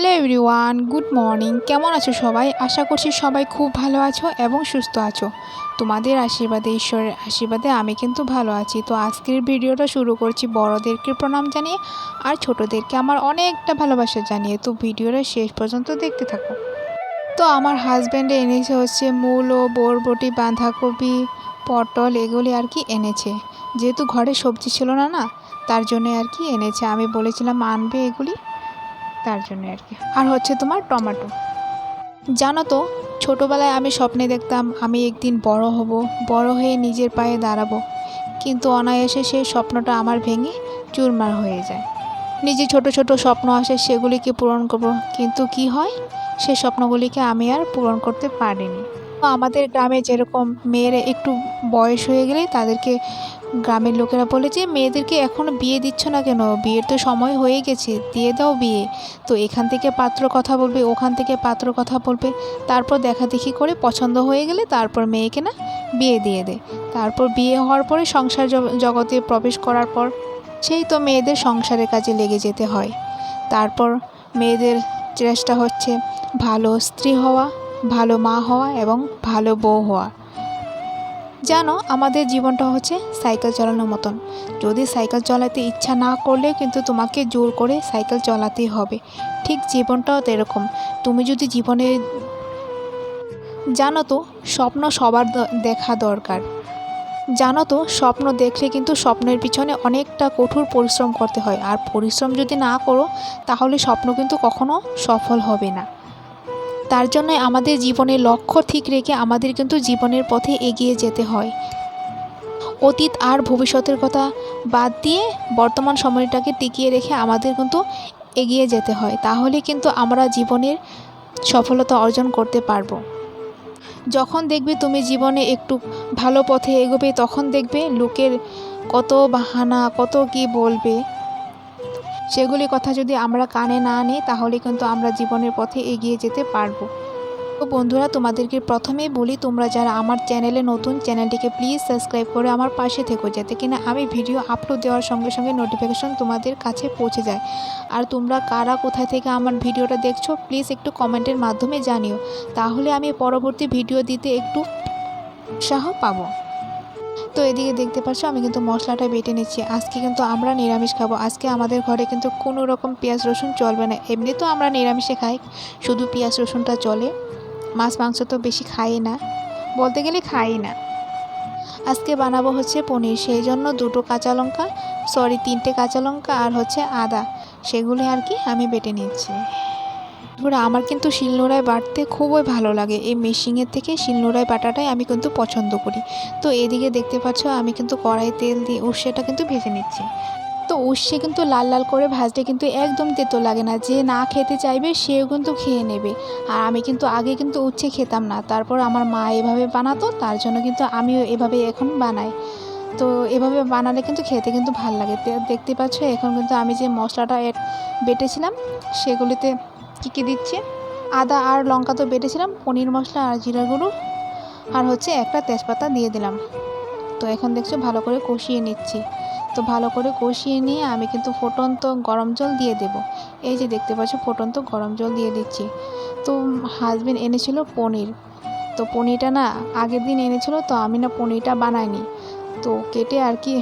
Hello everyone, good morning. কেমন আছো সবাই? আশা করছি সবাই খুব ভালো আছো এবং সুস্থ আছো। তোমাদের আশীর্বাদে, ঈশ্বরের আশীর্বাদে আমি কিন্তু ভালো আছি। তো আজকের ভিডিওটা শুরু করছি বড়দেরকে প্রণাম জানিয়ে আর ছোটোদেরকে আমার অনেকটা ভালোবাসা জানিয়ে। তো ভিডিওটা শেষ পর্যন্ত দেখতে থাকো। তো আমার হাজব্যান্ডে এনেছে হচ্ছে মূলো, বরবটি, বাঁধাকপি, পটল, এগুলি আর কি এনেছে। যেহেতু ঘরে সবজি ছিল না না, তার জন্য আর কি এনেছে। আমি বলেছিলাম, আনবে এগুলি। তার জন্য আর কি। আর হচ্ছে তোমার টমেটো। জানো তো, ছোটোবেলায় আমি স্বপ্নে দেখতাম আমি একদিন বড় হব, বড় হয়ে নিজের পায়ে দাঁড়াবো। কিন্তু অনায়াসে সেই স্বপ্নটা আমার ভেঙে চুরমার হয়ে যায়। নিজে ছোট ছোট স্বপ্ন আসে, সেগুলিকে পূরণ করব। কিন্তু কি হয়? সেই স্বপ্নগুলিকে আমি আর পূরণ করতে পারিনি। আমাদের গ্রামে যেরকম মেয়েরা একটু বয়স হয়ে গেলে তাদেরকে গ্রামের লোকেরা বলে যে, মেয়েদেরকে এখনও বিয়ে দিচ্ছ না কেন? বিয়ের তো সময় হয়ে গেছে, দিয়ে দাও বিয়ে। তো এখান থেকে পাত্র কথা বলবে, ওখান থেকে পাত্র কথা বলবে। তারপর দেখা দেখি করে পছন্দ হয়ে গেলে তারপর মেয়েকে না বিয়ে দিয়ে দেয়। তারপর বিয়ে হওয়ার পরে সংসার জগতে প্রবেশ করার পর সেই তো মেয়েদের সংসারের কাজে লেগে যেতে হয়। তারপর মেয়েদের চেষ্টা হচ্ছে ভালো স্ত্রী হওয়া, ভালো মা হওয়া এবং ভালো বউ হওয়া। জানো, আমাদের জীবনটা হচ্ছে সাইকেল চালানোর মতন। যদি সাইকেল চালাতে ইচ্ছা না করলে কিন্তু তোমাকে জোর করে সাইকেল চালাতেই হবে। ঠিক জীবনটাও তো এরকম। তুমি যদি জীবনে জানো তো, স্বপ্ন সবার দেখা দরকার। জানো তো, স্বপ্ন দেখলে কিন্তু স্বপ্নের পিছনে অনেকটা কঠোর পরিশ্রম করতে হয়। আর পরিশ্রম যদি না করো, তাহলে স্বপ্ন কিন্তু কখনো সফল হবে না। তার জন্য আমাদের জীবনের লক্ষ্য ঠিক রেখে আমাদের কিন্তু জীবনের পথে এগিয়ে যেতে হয়। অতীত আর ভবিষ্যতের কথা বাদ দিয়ে বর্তমান সময়টাকে টিকিয়ে রেখে আমাদের কিন্তু এগিয়ে যেতে হয়। তাহলে কিন্তু আমরা জীবনের সফলতা অর্জন করতে পারব। যখন দেখবে তুমি জীবনে একটু ভালো পথে এগোবে, তখন দেখবে লোকের কত বাহানা, কত কি বলবে। সেগুলি কথা যদি আমরা কানে না নিই, তাহলে কিন্তু আমরা জীবনের পথে এগিয়ে যেতে পারব। তো বন্ধুরা, তোমাদেরকে প্রথমেই বলি, তোমরা যারা আমার চ্যানেলে নতুন, চ্যানেলটিকে প্লিজ সাবস্ক্রাইব করে আমার পাশে থেকো, যাতে কিনা আমি ভিডিও আপলোড দেওয়ার সঙ্গে সঙ্গে নোটিফিকেশন তোমাদের কাছে পৌঁছে যায়। আর তোমরা কারা কোথায় থেকে আমার ভিডিওটা দেখছ, প্লিজ একটু কমেন্টের মাধ্যমে জানিও। তাহলে আমি পরবর্তী ভিডিও দিতে একটু উৎসাহ পাবো। তো এদিকে দেখতে পাচ্ছ, আমি কিন্তু মশলাটা বেটে নিচ্ছি। আজকে কিন্তু আমরা নিরামিষ খাব। আজকে আমাদের ঘরে কিন্তু কোনো রকম পেঁয়াজ রসুন চলবে না। এমনি তো আমরা নিরামিষে খাই, শুধু পেঁয়াজ রসুনটা চলে। মাছ মাংস তো বেশি খাই না, বলতে গেলে খাই না। আজকে বানাবো হচ্ছে পনির, সেই জন্য দুটো কাঁচা লঙ্কা সরি তিনটে কাঁচা লঙ্কা আর হচ্ছে আদা। সেগুলি আর কি আমি বেটে নিচ্ছি। এবারে আমার কিন্তু শিলনোড়ায় বাটতে খুবই ভালো লাগে। এই মেশিনের থেকে শিলনোড়ায় বাটাটাই আমি কিন্তু পছন্দ করি। তো এদিকে দেখতে পাচ্ছ আমি কিন্তু কড়াই তেল দিয়ে উর্ষেটা কিন্তু ভেজে নিচ্ছি। তো উর্ষে কিন্তু লাল লাল করে ভাজলে কিন্তু একদম তেতো লাগে না। যে না খেতে চাইবে সেও কিন্তু খেয়ে নেবে। আর আমি কিন্তু আগে কিন্তু উচ্ছে খেতাম না। তারপর আমার মা এভাবে বানাতো, তার জন্য কিন্তু আমিও এভাবে এখন বানাই। তো এভাবে বানালে কিন্তু খেতে কিন্তু ভালো লাগে। দেখতে পাচ্ছ এখন কিন্তু আমি যে মশলাটা বেটেছিলাম, সেগুলিতে কী কী দিচ্ছি। আদা আর লঙ্কা তো বেটেছিলাম, পনির মশলা আর জিরা গুঁড়ো। আর হচ্ছে একটা তেজপাতা দিয়ে দিলাম। তো এখন দেখছ ভালো করে কষিয়ে নিচ্ছি। তো ভালো করে কষিয়ে নিয়ে আমি কিন্তু ফুটন্ত গরম জল দিয়ে দেব। এই যে দেখতে পাচ্ছ ফুটন্ত গরম জল দিয়ে দিচ্ছি। তো হাজবেন্ড এনেছিল পনির। তো পনিরটা না আগের দিন এনেছিল, তো আমি না পনিরটা বানাইনি। তো কেটে আর কি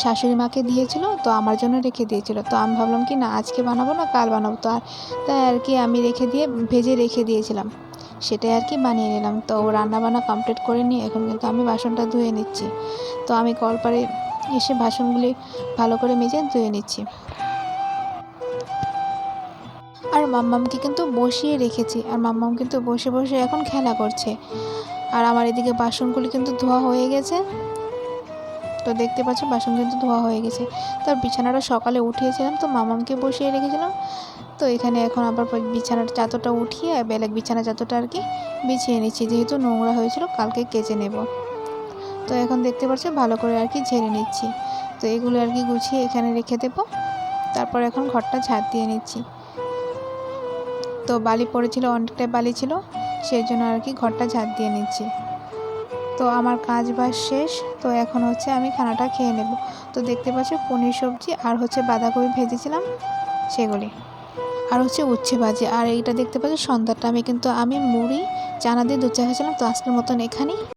শাশুড়ি মাকে দিয়েছিল, তো আমার জন্য রেখে দিয়েছিল। তো আমি ভাবলাম কি না, আজকে বানাবো না, কাল বানাবো। তো আর তাই আর কি আমি রেখে দিয়ে, ভেজে রেখে দিয়েছিলাম। সেটাই আর কি বানিয়ে নিলাম। তো রান্না বান্না কমপ্লিট করে নিয়ে এখন কিন্তু আমি বাসনটা ধুয়ে নিচ্ছি। তো আমি কলপারে এসে বাসনগুলি ভালো করে মেজে ধুয়ে নিচ্ছি। আর মাম্মামকে কিন্তু বসিয়ে রেখেছি। আর মাম্মাম কিন্তু বসে বসে এখন খেলা করছে। আর আমার এদিকে বাসনগুলি কিন্তু ধোয়া হয়ে গেছে। তো দেখতে পাচ্ছ বাসন কিন্তু ধোয়া হয়ে গেছে। তার বিছানাটা সকালে উঠিয়েছিলাম তো মামামকে বসিয়ে রেখেছিলাম। তো এখানে এখন আবার বিছানার চাদরটা উঠিয়ে, বেলেগ বিছানা চাদরটা আর কি বিছিয়ে নিচ্ছি। যেহেতু নোংরা হয়েছিল, কালকে কেচে নেব। তো এখন দেখতে পাচ্ছ, ভালো করে আর কি ঝেড়ে নিচ্ছি। তো এগুলো আর কি গুছিয়ে এখানে রেখে দেবো। তারপর এখন ঘরটা ঝাড় দিয়ে নিচ্ছি। তো বালি পড়েছিল অনেকটাই বালি ছিল, সেই জন্য আর কি ঘরটা ঝাড় দিয়ে নিচ্ছি। তো আমার কাজ বাজ শেষ, তো এখন হচ্ছে আমি খানাটা খেয়ে নেব। তো দেখতে পাচ্ছ পনির সবজি আর হচ্ছে বাঁধাকপি ভেজেছিলাম সেগুলি। আর হচ্ছে উচ্ছে ভাজি। আর এইটা দেখতে পাচ্ছি সন্ধ্যাটা আমি কিন্তু আমি মুড়ি, চানা দিয়ে দু চা খেয়েছিলাম তো আজকের মতন এখানেই।